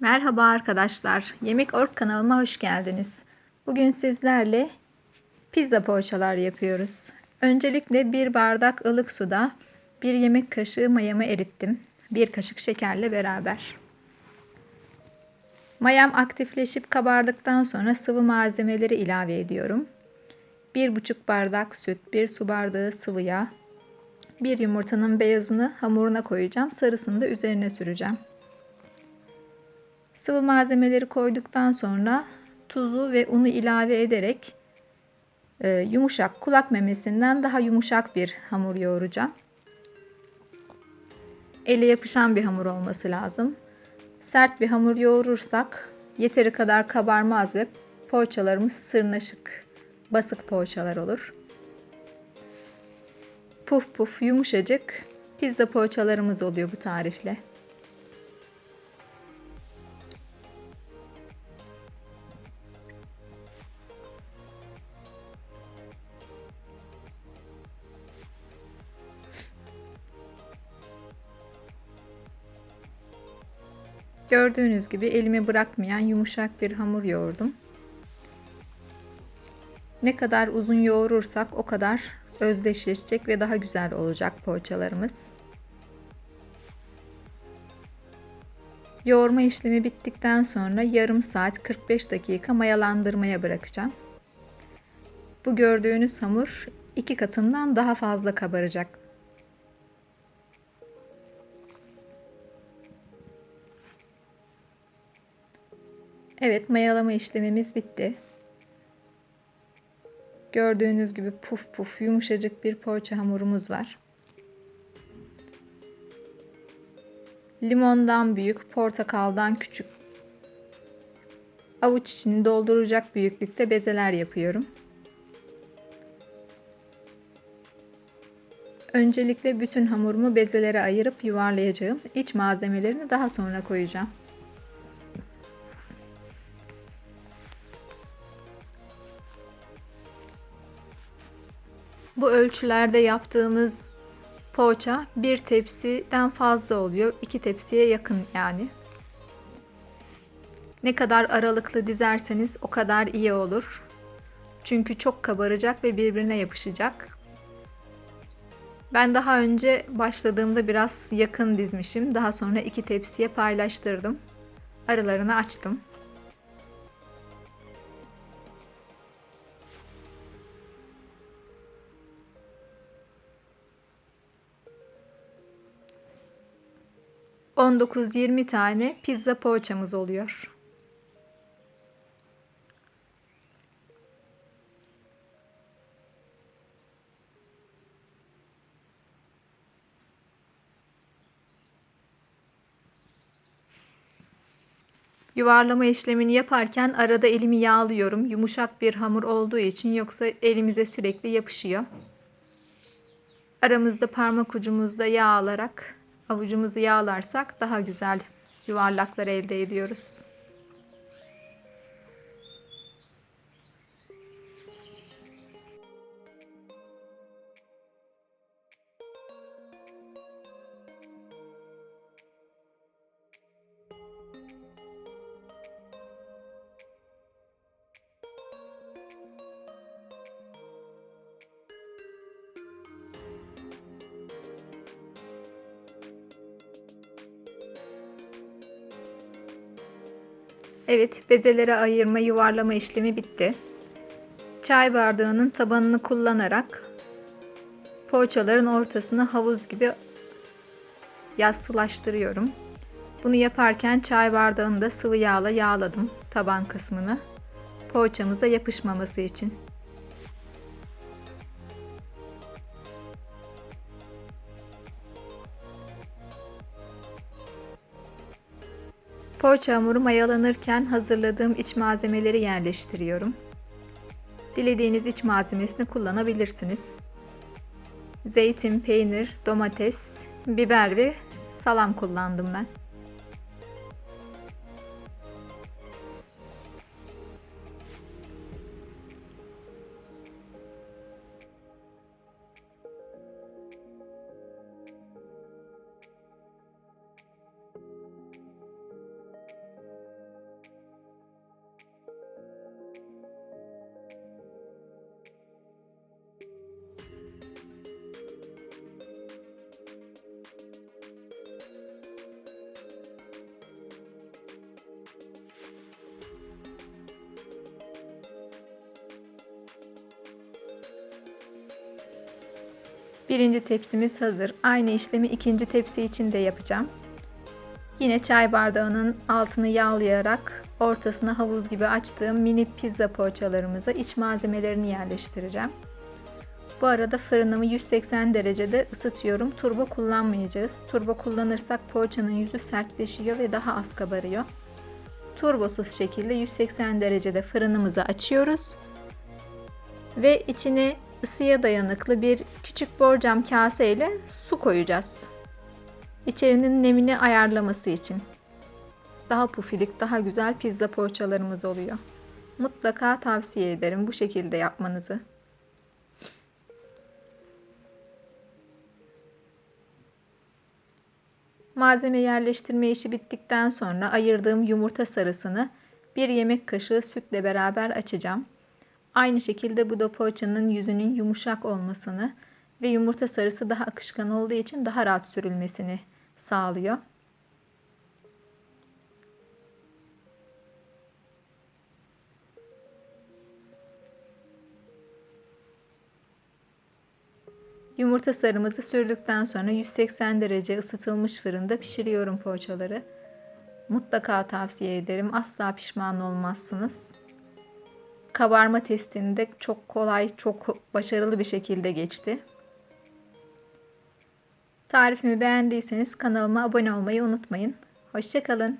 Merhaba arkadaşlar. Yemek Ork kanalıma hoş geldiniz. Bugün sizlerle pizza poğaçalar yapıyoruz. Öncelikle bir bardak ılık suda bir yemek kaşığı mayamı erittim. Bir kaşık şekerle beraber. Mayam aktifleşip kabardıktan sonra sıvı malzemeleri ilave ediyorum. 1,5 bardak süt, 1 su bardağı sıvı yağ, bir yumurtanın beyazını hamuruna koyacağım. Sarısını da üzerine süreceğim. Sıvı malzemeleri koyduktan sonra tuzu ve unu ilave ederek e, yumuşak kulak memesinden daha yumuşak bir hamur yoğuracağım. Ele yapışan bir hamur olması lazım. Sert bir hamur yoğurursak yeteri kadar kabarmaz ve poğaçalarımız sırnaşık, basık poğaçalar olur. Puf puf yumuşacık pizza poğaçalarımız oluyor bu tarifle. Gördüğünüz gibi elimi bırakmayan yumuşak bir hamur yoğurdum. Ne kadar uzun yoğurursak o kadar özdeşleşecek ve daha güzel olacak poğaçalarımız. Yoğurma işlemi bittikten sonra yarım saat 45 dakika mayalandırmaya bırakacağım. Bu gördüğünüz hamur iki katından daha fazla kabaracak. Evet mayalama işlemimiz bitti. Gördüğünüz gibi puf puf yumuşacık bir poğaça hamurumuz var. Limondan büyük, portakaldan küçük. Avuç içini dolduracak büyüklükte bezeler yapıyorum. Öncelikle bütün hamurumu bezelere ayırıp yuvarlayacağım. İç malzemelerini daha sonra koyacağım. Bu ölçülerde yaptığımız poğaça bir tepsiden fazla oluyor. iki tepsiye yakın yani. Ne kadar aralıklı dizerseniz o kadar iyi olur. Çünkü çok kabaracak ve birbirine yapışacak. Ben daha önce başladığımda biraz yakın dizmişim. Daha sonra iki tepsiye paylaştırdım. Aralarını açtım. 19-20 tane pizza poğaçamız oluyor. Yuvarlama işlemini yaparken arada elimi yağlıyorum. Yumuşak bir hamur olduğu için yoksa elimize sürekli yapışıyor. Aramızda parmak ucumuzda yağ alarak avucumuzu yağlarsak daha güzel yuvarlaklar elde ediyoruz. Evet, bezelere ayırma, yuvarlama işlemi bitti. Çay bardağının tabanını kullanarak poğaçaların ortasını havuz gibi yassılaştırıyorum. Bunu yaparken çay bardağını da sıvı yağla yağladım taban kısmını. Poğaçamıza yapışmaması için. Poğaça hamuru mayalanırken hazırladığım iç malzemeleri yerleştiriyorum. Dilediğiniz iç malzemesini kullanabilirsiniz. Zeytin, peynir, domates, biber ve salam kullandım ben. Birinci tepsimiz hazır. Aynı işlemi ikinci tepsi için de yapacağım. Yine çay bardağının altını yağlayarak ortasına havuz gibi açtığım mini pizza poğaçalarımıza iç malzemelerini yerleştireceğim. Bu arada fırınımı 180 derecede ısıtıyorum. Turbo kullanmayacağız. Turbo kullanırsak poğaçanın yüzü sertleşiyor ve daha az kabarıyor. Turbosuz şekilde 180 derecede fırınımızı açıyoruz. Ve içine ısıya dayanıklı bir küçük borcam kase ile su koyacağız. İçerinin nemini ayarlaması için. Daha pufidik, daha güzel pizza poğaçalarımız oluyor. Mutlaka tavsiye ederim bu şekilde yapmanızı. Malzeme yerleştirme işi bittikten sonra ayırdığım yumurta sarısını bir yemek kaşığı sütle beraber açacağım. Aynı şekilde bu da poğaçanın yüzünün yumuşak olmasını ve yumurta sarısı daha akışkan olduğu için daha rahat sürülmesini sağlıyor. Yumurta sarımızı sürdükten sonra 180 derece ısıtılmış fırında pişiriyorum poğaçaları. Mutlaka tavsiye ederim. Asla pişman olmazsınız. Kabarma testinde çok kolay, çok başarılı bir şekilde geçti. Tarifimi beğendiyseniz kanalıma abone olmayı unutmayın. Hoşçakalın.